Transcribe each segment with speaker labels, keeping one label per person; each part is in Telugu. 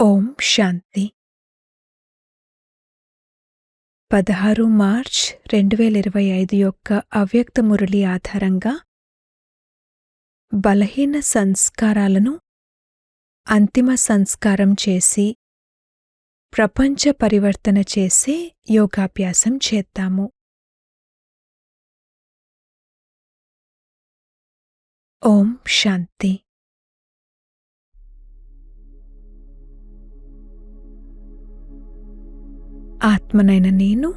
Speaker 1: ఓం శాంతి. పదహారు మార్చ్ రెండు వేల ఇరవై ఐదు యొక్క అవ్యక్త మురళి ఆధారంగా బలహీన సంస్కారాలను అంతిమ సంస్కారం చేసి ప్రపంచ పరివర్తన చేసే యోగాభ్యాసం చేద్దాము. ఓం శాంతి. ఆత్మనైన నేను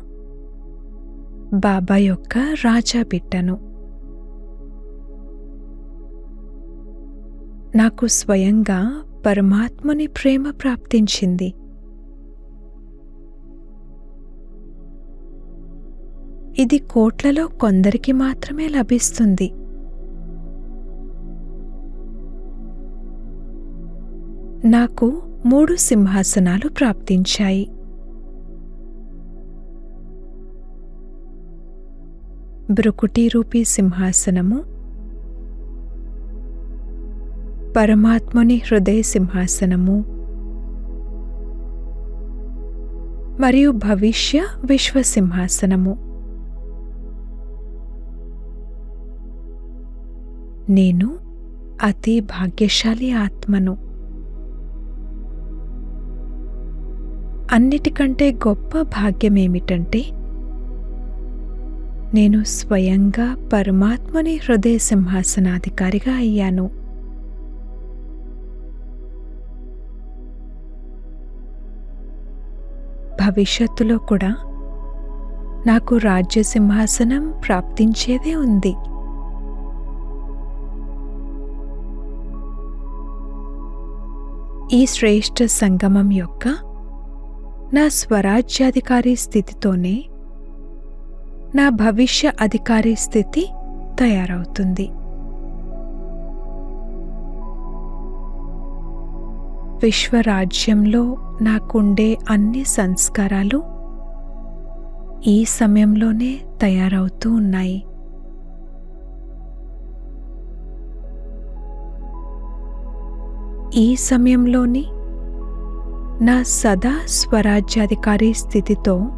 Speaker 1: బాబా యొక్క రాజా బిడ్డను. నాకు స్వయంగా పరమాత్మని ప్రేమ ప్రాప్తించింది. ఇది కోట్లలో కొందరికి మాత్రమే లభిస్తుంది. నాకు మూడు సింహాసనాలు ప్రాప్తించాయి. బ్రుకుటిరూపి సింహాసనము. పరమాత్ముని హృదయ సింహాసనము. మరియు భవిష్య విశ్వ సింహాసనము. నేను అతి భాగ్యశాలి ఆత్మను. అన్నిటికంటే గొప్ప భాగ్యమేమిటంటే నేను స్వయంగా పరమాత్మని హృదయ సింహాసనాధికారిగా అయ్యాను. భవిష్యత్తులో కూడా నాకు రాజ్య సింహాసనం ప్రాప్తించేదే ఉంది. ఈ శ్రేష్ఠ సంగమం యొక్క నా స్వరాజ్యాధికారి స్థితితోనే నా భవిష్య అధికారి స్థితి తయారవుతుంది. విశ్వరాజ్యంలో నాకుండే అన్ని సంస్కారాలు ఈ సమయంలోనే తయారవుతూ ఉన్నాయి. ఈ సమయంలోని నా సదా స్వరాజ్యాధికారి స్థితితో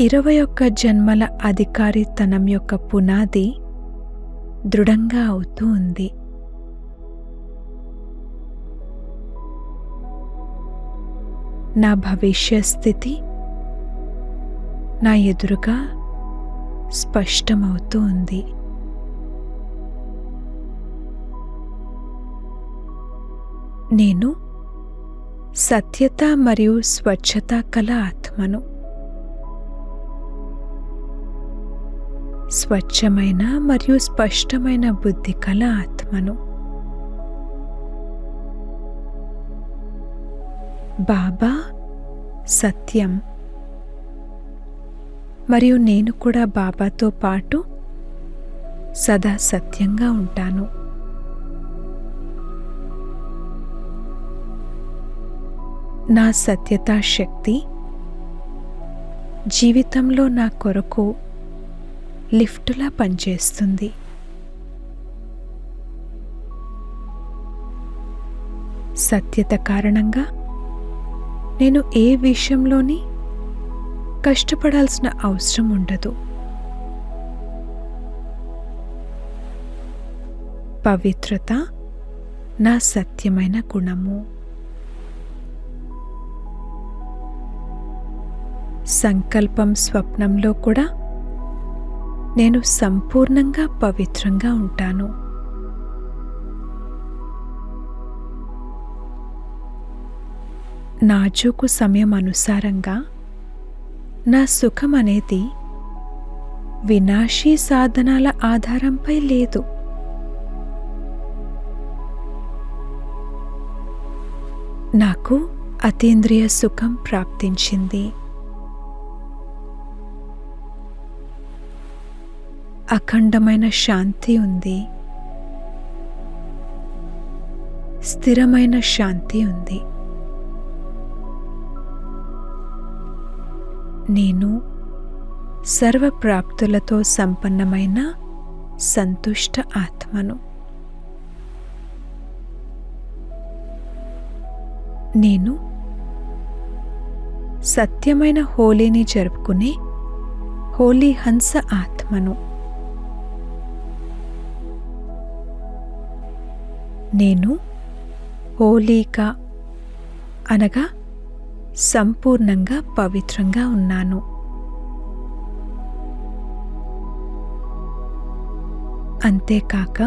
Speaker 1: ఇరవై ఒక్క జన్మల అధికారితనం యొక్క పునాది దృఢంగా అవుతూ ఉంది. నా భవిష్య స్థితి నా ఎదురుగా స్పష్టమవుతూ ఉంది. నేను సత్యత మరియు స్వచ్ఛత కల ఆత్మను స్వచ్ఛమైన మరియు స్పష్టమైన బుద్ధి కల ఆత్మను. బాబా సత్యం. మరియు నేను కూడా బాబాతో పాటు సదా సత్యంగా ఉంటాను. నా సత్యతా శక్తి జీవితంలో నా కొరకు లిఫ్టులా పనిచేస్తుంది. సత్యత కారణంగా నేను ఏ విషయంలోని కష్టపడాల్సిన అవసరం ఉండదు. పవిత్రత నా సత్యమైన గుణము. సంకల్పం స్వప్నంలో కూడా నేను సంపూర్ణంగా పవిత్రంగా ఉంటాను. నాజూకు సమయం అనుసారంగా నా సుఖం అనేది వినాశీ సాధనాల ఆధారంపై లేదు. నాకు అతీంద్రియ సుఖం ప్రాప్తించింది. అఖండమైన శాంతి ఉంది. స్థిరమైన శాంతి ఉంది. నేను సర్వప్రాప్తులతో సంపన్నమైన సంతుష్ట ఆత్మను. నేను సత్యమైన హోలీని జరుపుకునే హోలీ హంస ఆత్మను. నేను హోలీక అనగా సంపూర్ణంగా పవిత్రంగా ఉన్నాను. అంతేకాక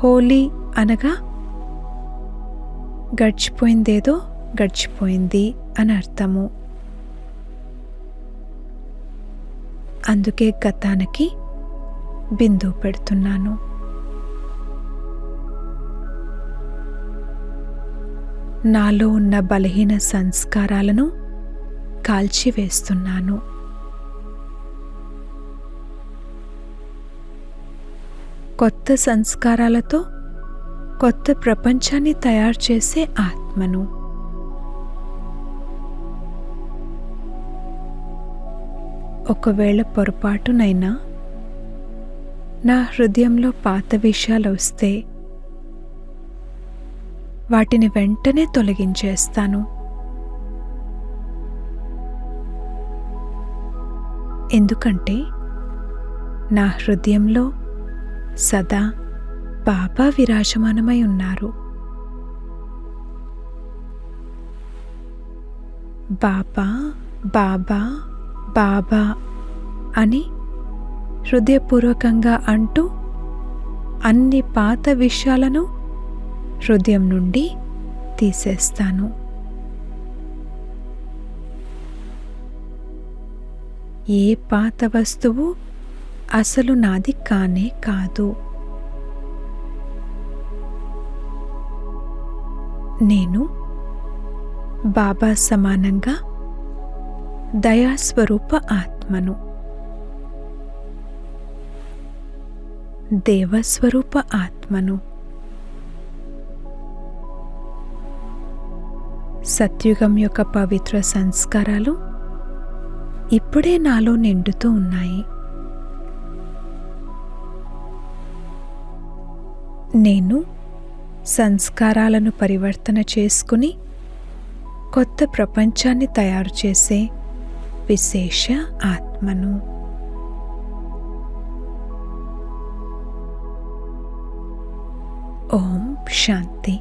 Speaker 1: హోలీ అనగా గడిచిపోయిందేదో గడిచిపోయింది అని అర్థము. అందుకే గతానికి బిందువు పెడుతున్నాను. నాలో ఉన్న బలహీన సంస్కారాలను కాల్చివేస్తున్నాను. కొత్త సంస్కారాలతో కొత్త ప్రపంచాన్ని తయారు చేసే ఆత్మను. ఒకవేళ పొరపాటునైనా నా హృదయంలో పాత విషయాలు వస్తే వాటిని వెంటనే తొలగించేస్తాను. ఎందుకంటే నా హృదయంలో సదా బాబా విరాజమానమై ఉన్నారు. బాబా బాబా బాబా అని హృదయపూర్వకంగా అంటూ అన్ని పాత విషయాలను హృదయం నుండి తీసేస్తాను. ఏ పాత వస్తువు అసలు నాది కానే కాదు. నేను బాబా సమానంగా దయాస్వరూప ఆత్మను. దేవస్వరూప ఆత్మను. సత్యుగం యొక్క పవిత్ర సంస్కారాలు ఇప్పుడే నాలో నిండుతూ ఉన్నాయి. నేను సంస్కారాలను పరివర్తన చేసుకుని కొత్త ప్రపంచాన్ని తయారు చేసే విశేష ఆత్మను. ఓం శాంతి.